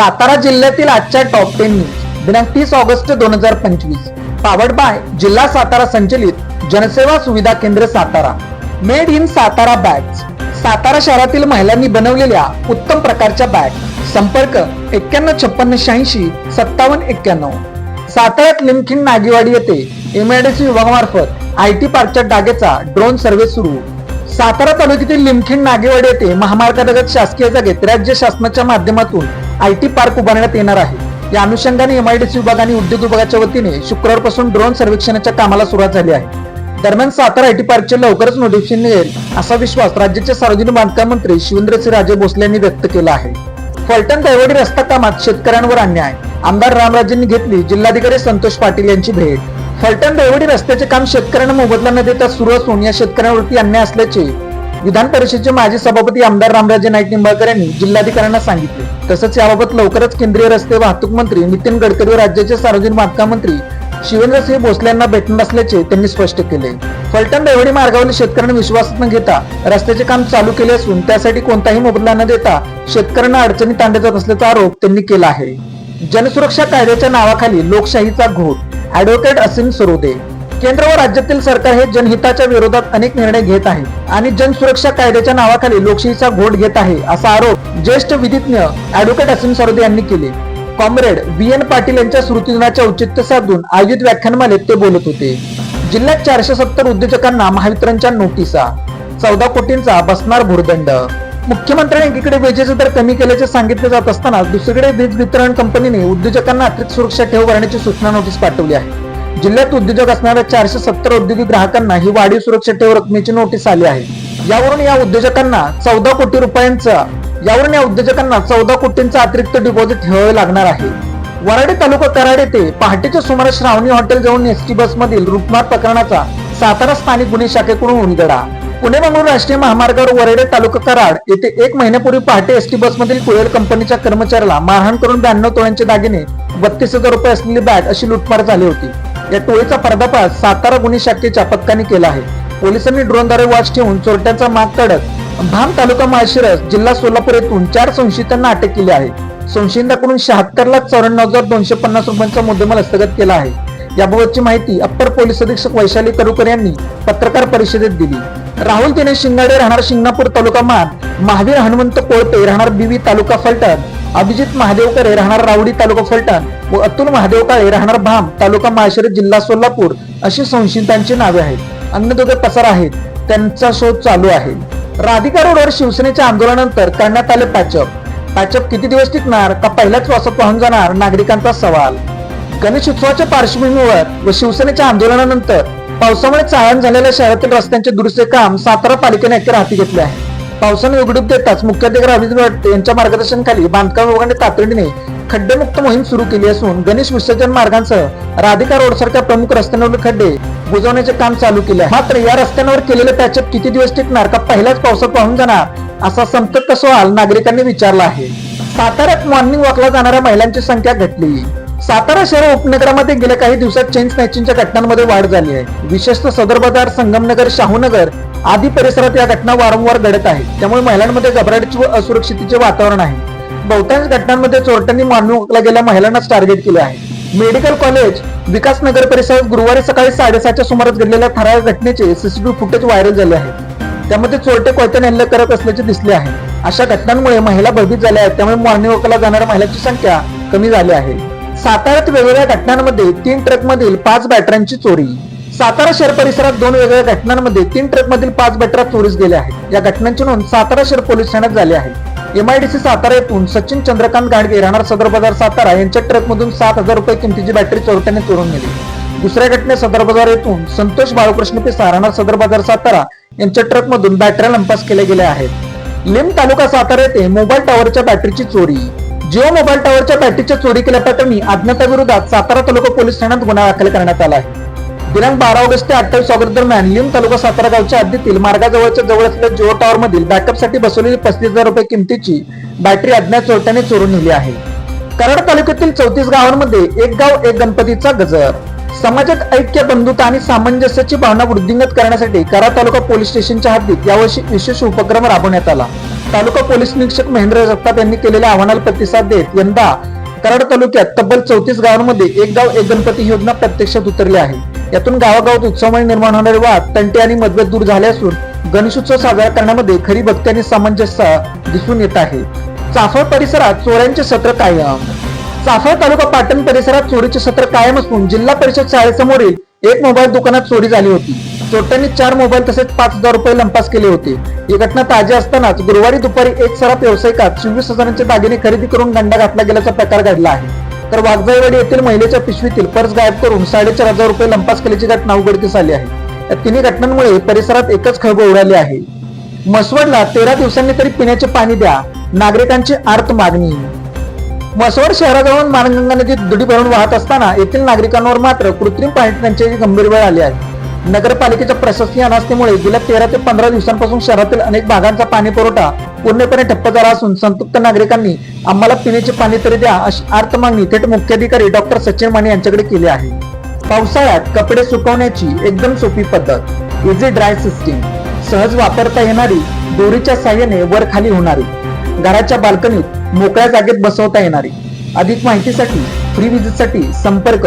सातारा जिल्ह्यातील आजच्या top ten news दिनांक तीस ऑगस्ट दोन हजार पंचवीस. पावड बाय जिल्हा सातारा संचलित जनसेवा सुविधा केंद्र Satara. Made in Satara bags Satara शहरातील महिलांनी बनवलेल्या उत्तम प्रकारच्या बॅग संपर्क एक्क्याण्णव छप्पन्न शहाऐंशी सत्तावन्न एक्क्याण्णव. साताऱ्यात लिमखिंड नागेवाडी येथे एमआयडीसी विभागामार्फत आय टी पार्कच्या डागेचा ड्रोन सर्व्हे सुरू. सातारा तालुक्यातील लिमखिंड नागेवाडी येथे महामार्गालगत शासकीय जागेत राज्य शासनाच्या माध्यमातून आय टी पार्क उभारण्यात येणार आहे. या अनुषंगाने एमआयडीसी विभाग आणि उद्योग विभागाच्या वतीने शुक्रवारपासून ड्रोन सर्वेक्षणाच्या कामाला सुरुवात झाली आहे. दरम्यान सातारा आय टी पार्कचे लवकरच नोटिफिकेशन येईल असा विश्वास राज्याचे सार्वजनिक बांधकाम मंत्री शिवेंद्रसिंह राजे भोसले यांनी व्यक्त केला आहे. फलटण दैवडी रस्ता कामात शेतकऱ्यांवर अन्याय आमदार रामराजेंनी घेतली जिल्हाधिकारी संतोष पाटील यांची भेट. फलटण दैवडी रस्त्याचे काम शेतकऱ्यांना मोबदला न देता सुरू असून या शेतकऱ्यांवरती अन्याय असल्याचे विधान परिषदेचे माजी सभापती आमदार रामराजे नाईक निंबाळकर यांनी जिल्हाधिकाऱ्यांना सांगितले. तसंच याबाबत लवकरच केंद्रीय रस्ते वाहतूक मंत्री नितीन गडकरी व राज्याचे सार्वजनिक बांधकाम मंत्री शिवेंद्रसिंह भोसले यांना भेटणार असल्याचे त्यांनी स्पष्ट केले. फलटण रेवडी मार्गावरील शेतकऱ्यांना विश्वासात न घेता रस्त्याचे काम चालू केले असून त्यासाठी कोणताही मोबदला न देता शेतकऱ्यांना अडचणी आणले जात असल्याचा आरोप त्यांनी केला आहे. जनसुरक्षा कायद्याच्या नावाखाली लोकशाहीचा घोट ऍडव्होकेट असीम सरोदे. केंद्र व राज्यातील सरकार हे जनहिताच्या विरोधात अनेक निर्णय घेत आहे आणि जनसुरक्षा कायद्याच्या नावाखाली लोकशाहीचा घोट घेत आहे असा आरोप ज्येष्ठ विधिज्ञ अॅडव्होकेट असीम सरोदे यांनी केले. कॉम्रेड बी एन. पाटील यांच्या स्मृतिदिनाचे औचित्य साधून आयोजित व्याख्यानमालेत ते बोलत होते. जिल्ह्यात चारशे सत्तर उद्योजकांना महावितरणच्या नोटिसा चौदा कोटींचा बसणार भूर्दंड. मुख्यमंत्र्यांनी एकीकडे वेजेचे दर कमी केल्याचे सांगितले जात असताना दुसरीकडे वीज वितरण कंपनीने उद्योजकांना अतिरिक्त सुरक्षा ठेव भरण्याची सूचना नोटीस पाठवली आहे. जिल्ह्यात उद्योजक असणाऱ्या चारशे सत्तर औद्योगिक ग्राहकांना ही वाढीव सुरक्षा ठेव रकमेची नोटीस आली आहे. यावरून या उद्योजकांना चौदा कोटी रुपयांचा यावरून या उद्योजकांना चौदा कोटींचा अतिरिक्त डिपॉझिट ठेवावे लागणार आहे. वराडे तालुका कराड येथे पहाटेच्या सुमारास श्रावणी हॉटेल जवळ एसटी बस मधील रुपमार प्रकरणाचा सातारा स्थानिक गुन्हे शाखेकडून उलगडा. पुणे मंगळूर राष्ट्रीय महामार्गावर वरेडे तालुका कराड येथे एक महिन्यापूर्वी पहाटे एसटी बसमधील कुळेल कंपनीच्या कर्मचाऱ्याला मारहाण करून ब्याण्णव तोळ्यांचे दागिने बत्तीस हजार रुपये असलेली बॅग अशी लुटमार झाली होती. या टोळीचा पर्दाफाश सातारा गुन्हे शाखेच्या पथकाने केला आहे. पोलिसांनी ड्रोनद्वारे वाच ठेवून चोरट्यांचा माग काढत भाम तालुका माळशिरस जिल्हा सोलापूर येथून चार संशयितांना अटक केली आहे. संशयितांकडून शहात्तर लाख चौऱ्याण्णव हजार दोनशे पन्नास रुपयांचा मुद्देमाल हस्तगत केला आहे. याबाबतची माहिती अप्पर पोलीस अधीक्षक वैशाली करुकर यांनी पत्रकार परिषदेत दिली. राहुल दिनेश शिंगाडे राहणार शिंगणापूर तालुका मान महावीर हनुमंत कोळपे राहणार बीवी तालुका फलटण. अभिजित महादेवकरे राहणार रावडी तालुका फलटण व अतुल महादेव काळे राहणार भाम तालुका माळशिरस जिल्हा सोलापूर अशी संशयितांची नावे आहेत. अन्य दोघे पसार आहेत. त्यांचा शोध चालू आहे. राधिका रोडवर शिवसेनेच्या आंदोलनानंतर करण्यात आले पॅचअप पॅचअप किती दिवस टिकणार? का पहिल्याच वासात वाहून जाणार? नागरिकांचा सवाल. गणेश उत्सवाच्या पार्श्वभूमीवर व शिवसेनेच्या आंदोलनानंतर पावसामुळे चाळण झालेल्या शहरातील रस्त्यांचे दुरुस्ती काम सातारा पालिकेने अखेर हाती घेतले आहे. पावसाने उघडूप देताच मुख्याधिकारी अमित भट यांच्या मार्गदर्शनाखाली बांधकाम विभागाने तातडीने खड्डेमुक्त मोहीम सुरू केली असून गणेश विसर्जन मार्गांसह राधिका रोड सारख्या प्रमुख रस्त्यांवरील खड्डे बुजवण्याचे काम चालू केले मात्र या रस्त्यांवर केलेले पॅचअप किती दिवस टिकणार का पहिल्याच पावसात पाहून जाणार असा संतप्त सवाल नागरिकांनी विचारला आहे. साताऱ्यात मॉर्निंग वॉकला जाणाऱ्या महिलांची संख्या घटली. सातारा शहर उपनगरामध्ये गेल्या काही दिवसात चेन स्नॅचिंगच्या घटनांमध्ये वाढ झाली आहे. विशेषतः सदर बाजार संगमनगर शाहूनगर आदी परिसरात या घटना वारंवार घडत आहेत. त्यामुळे महिलांमध्ये घबराटीचे व असुरक्षिततेचे वातावरण आहे. बहुतांश घटनांमध्ये चोरट्यांनी मॉर्निंग वॉकला गेल्या महिलांनाच टार्गेट केले आहे. मेडिकल कॉलेज विकास नगर परिसरात गुरुवारी सकाळी साडेसहाच्या सुमारास घडलेल्या ठराविक घटनेचे सीसीटीव्ही फुटेज व्हायरल झाले आहे. त्यामध्ये चोरटे कोयत्याने हल्ले करत असल्याचे दिसले आहे. अशा घटनांमुळे महिला भयभीत झाल्या आहेत. त्यामुळे मॉर्निंग वॉकला जाणाऱ्या महिलांची संख्या कमी झाली आहे. साताऱ्यात वेगवेगळ्या घटनांमध्ये तीन ट्रकमधील पाच बॅटऱ्यांची चोरी. सातारा शहर परिसरात दोन वेगवेगळ्या घटनांमध्ये तीन ट्रकमधील पाच बॅटऱ्या चोरीस गेल्या आहेत. या घटनांची नोंद सातारा शहर पोलीस ठाण्यात झाली आहे. एमआयडीसी सातारा येथून सचिन चंद्रकांत गाडगे राहणार सदर बाजार सातारा यांच्या ट्रकमधून सात हजार रुपये किमतीची बॅटरी चोरट्याने चोरून नेली. दुसऱ्या घटनेत सदर बाजार येथून संतोष बाळकृष्ण पिसा राहणार सदर बाजार सातारा यांच्या ट्रकमधून बॅटऱ्या लंपास केल्या गेल्या आहेत. लिम तालुका सातारा येथे मोबाईल टॉवरच्या बॅटरीची चोरी. जिओ मोबाईल टॉवरच्या बॅटरीच्या चोरी केल्याप्रकरणी अज्ञाताविरोधात सातारा तालुका पोलीस ठाण्यात गुन्हा दाखल करण्यात आला आहे. दिनांक बारा ऑगस्ट ते अठ्ठावीस ऑगस्ट दरम्यान लिम तालुका सातारा गावच्या हद्दीतील मार्गाजवळच्या जवळ असलेल्या जिओ टॉवर मधील बॅकअपसाठी बसवलेली पस्तीस हजार रुपये किमतीची बॅटरी अज्ञात चोरट्याने चोरून नेली आहे. कराड तालुक्यातील चौतीस गावांमध्ये एक गाव एक गणपतीचा गजर. समाजात ऐक्य बंधुता आणि सामंजस्याची भावना वृद्धिंगत करण्यासाठी कराड तालुका पोलीस स्टेशनच्या हद्दीत यावर्षी विशेष उपक्रम राबवण्यात आला. तालुका पोलीस निरीक्षक महेंद्र जगताप यांनी केलेल्या आव्हानाला प्रतिसाद देत यंदा कराड तालुक्यात तब्बल चौतीस गावांमध्ये एक गाव एक गणपती योजना प्रत्यक्षात उतरली आहे. यातून गावागावात उत्सवमय निर्माण होणारे वाद तंटे आणि मतभेद दूर झाले असून गणेशोत्सव साजरा करण्यामध्ये खरी भक्ती आणि सामंजस्य दिसून येत आहे. चाफळ परिसरात चोऱ्यांचे सत्र कायम. चाफळ तालुका पाटण परिसरात चोरीचे सत्र कायम असून जिल्हा परिषद शाळेसमोरील एक मोबाईल दुकानात चोरी झाली होती. चोरट्यांनी चार मोबाईल तसेच पाच हजार रुपये लंपास केले होते. ही घटना ताजी असतानाच गुरुवारी दुपारी एक सराफ व्यावसायिकात चोवीस हजारांचे दागिने खरेदी करून गंडा घातला गेल्याचा प्रकार घडला आहे. तर वाघजाईवाडी येथील महिलेच्या पिशवीतील पर्स गायब करून साडेचार हजार रुपये लंपास केल्याची घटना उघडकीस आली आहे. या तिन्ही घटनांमुळे परिसरात एकच खळबळ उडाली आहे. मसवडला तेरा दिवसांनी तरी पिण्याचे पाणी द्या नागरिकांची आर्त मागणी. मसवड शहराजवळून मानगंगा नदीत दुडी भरून वाहत असताना येथील नागरिकांवर मात्र कृत्रिम पाणी टंचाईची गंभीर वेळ आली आहे. नगरपालिकेच्या प्रशासकीय अनास्थेमुळे गेल्या तेरा ते पंधरा दिवसांपासून शहरातील अनेक भागांचा पाणी पुरवठा पूर्णपणे ठप्प झाला असून संतप्त नागरिकांनी आम्हाला पिण्याचे पाणी तरी द्या अशी आर्थ मागणी थेट मुख्याधिकारी डॉक्टर सचिन माने यांच्याकडे केली आहे. पावसाळ्यात कपडे सुकवण्याची एकदम सोपी पद्धत इझी ड्राय सिस्टीम सहज वापरता येणारी दोरीच्या साह्याने वर खाली होणारी घराच्या बाल्कनीत मोकळ्या जागेत बसवता येणारी अधिक माहितीसाठी फ्री विजिटसाठी संपर्क